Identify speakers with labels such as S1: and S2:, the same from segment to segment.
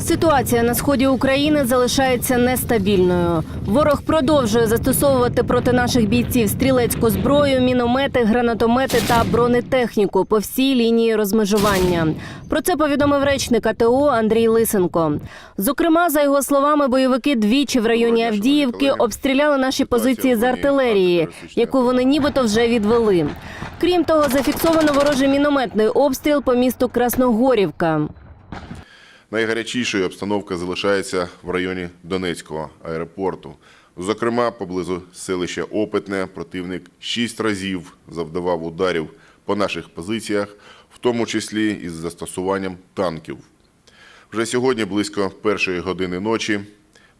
S1: Ситуація на сході України залишається нестабільною. Ворог продовжує застосовувати проти наших бійців стрілецьку зброю, міномети, гранатомети та бронетехніку по всій лінії розмежування. Про це повідомив речник АТО Андрій Лисенко. Зокрема, за його словами, бойовики двічі в районі Авдіївки обстріляли наші позиції з артилерії, яку вони нібито вже відвели. Крім того, зафіксовано ворожий мінометний обстріл по місту Красногорівка.
S2: Найгарячішою обстановка залишається в районі Донецького аеропорту. Зокрема, поблизу селища Опитне противник шість разів завдавав ударів по наших позиціях, в тому числі із застосуванням танків. Вже сьогодні, близько першої години ночі,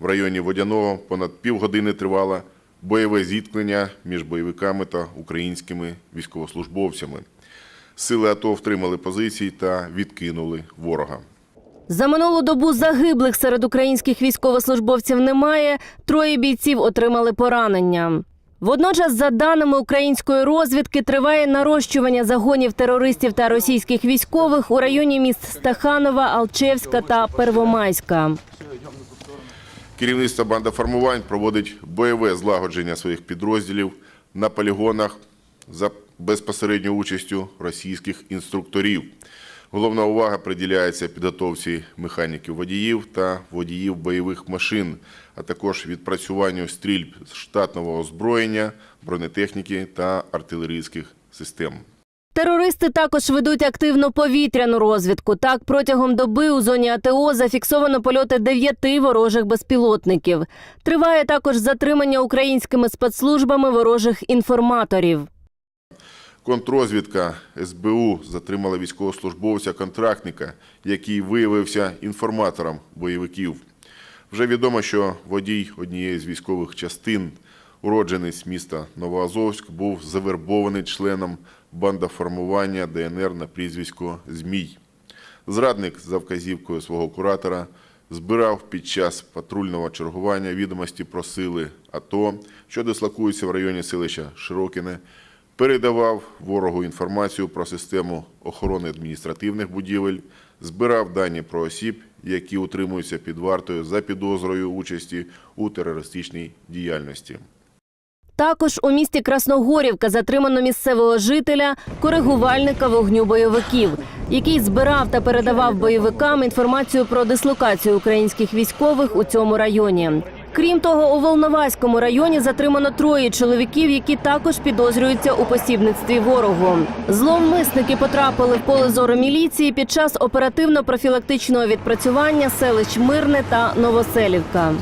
S2: в районі Водяного понад півгодини тривало бойове зіткнення між бойовиками та українськими військовослужбовцями. Сили АТО втримали позиції та відкинули ворога.
S1: За минулу добу загиблих серед українських військовослужбовців немає. Троє бійців отримали поранення. Водночас, за даними української розвідки, триває нарощування загонів терористів та російських військових у районі міст Стаханова, Алчевська та Первомайська.
S2: Керівництво бандоформувань проводить бойове злагодження своїх підрозділів на полігонах за безпосередньою участю російських інструкторів. Головна увага приділяється підготовці механіків водіїв та водіїв бойових машин, а також відпрацюванню стрільб з штатного озброєння, бронетехніки та артилерійських систем.
S1: Терористи також ведуть активну повітряну розвідку. Так, протягом доби у зоні АТО зафіксовано польоти дев'яти ворожих безпілотників. Триває також затримання українськими спецслужбами ворожих інформаторів.
S2: Контррозвідка СБУ затримала військовослужбовця-контрактника, який виявився інформатором бойовиків. Вже відомо, що водій однієї з військових частин, уродженець міста Новоазовськ, був завербований членом бандоформування ДНР на прізвисько Змій. Зрадник за вказівкою свого куратора збирав під час патрульного чергування відомості про сили АТО, що дислокуються в районі селища Широкине, передавав ворогу інформацію про систему охорони адміністративних будівель, збирав дані про осіб, які утримуються під вартою за підозрою участі у терористичній діяльності.
S1: Також у місті Красногорівка затримано місцевого жителя, коригувальника вогню бойовиків, який збирав та передавав бойовикам інформацію про дислокацію українських військових у цьому районі. Крім того, у Волноваському районі затримано троє чоловіків, які також підозрюються у посібництві ворогу. Зловмисники потрапили в поле зору міліції під час оперативно-профілактичного відпрацювання селищ Мирне та Новоселівка.